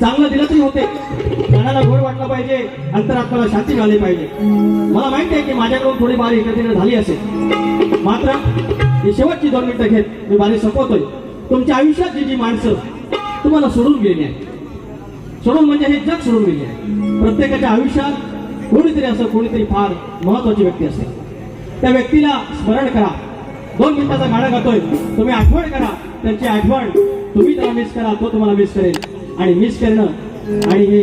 चांगलं दिलं तरी होते. गाण्याला गोड वाटलं पाहिजे अंतरात्माला शांती झाली पाहिजे. मला माहिती आहे की माझ्याकडून थोडी बारी एकत्रित झाली असेल. मात्र ही शेवटची दोन मिनिटं घेत मी बारी संपवतोय. तुमच्या आयुष्यात जी जी माणसं तुम्हाला सोडून गेली आहे सोडून म्हणजे हे जग सोडून गेले आहे. प्रत्येकाच्या आयुष्यात कोणीतरी असं कोणीतरी फार महत्वाची व्यक्ती असते त्या व्यक्तीला स्मरण करा. दोन मिनिटाचा गाणं गातोय. तुम्ही आठवण करा. त्यांची आठवण तुम्ही त्याला मिस करा तो तुम्हाला मिस करेल. आणि मिस करणं आणि हे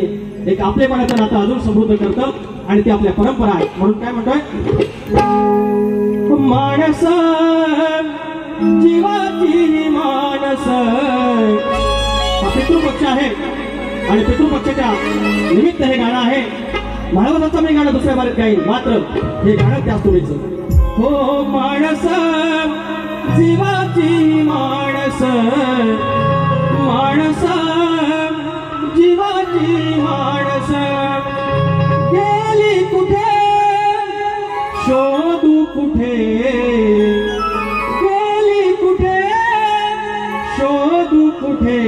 एक आपलेपणाचं नातं अजून समृद्ध करतं. आणि ती आपल्या परंपरा आहे. म्हणून काय म्हणतोय? माणस जीवाची मानस पितृपक्ष आहे. आणि पितृपक्षाच्या निमित्त हे गाणं आहे. महाराजांचं मी गाणं दुसऱ्या बारीत गाईन. मात्र हे गाणं त्या तुळीचं हो माणस जीवाची কলি কুঠে সদু কুঠে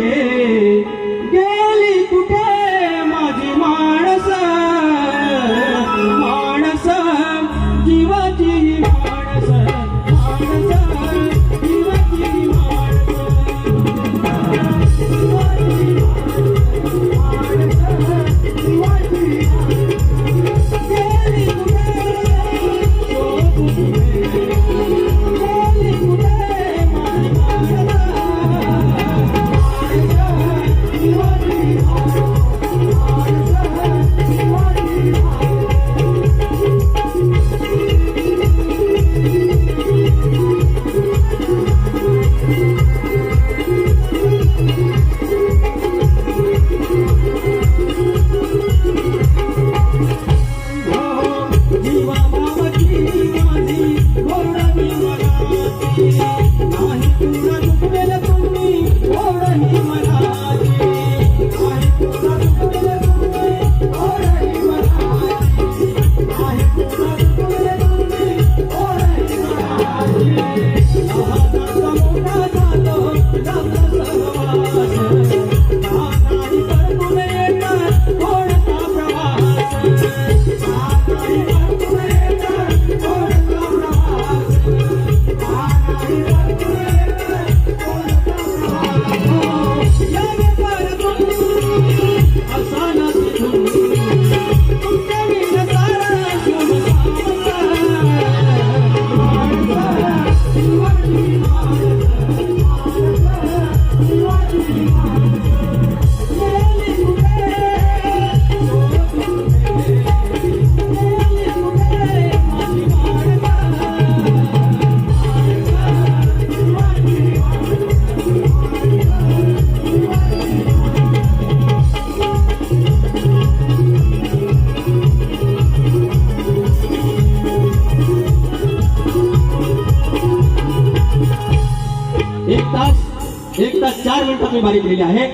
Oh. एक तास चार मिनिटात मी बारीक केली आहे.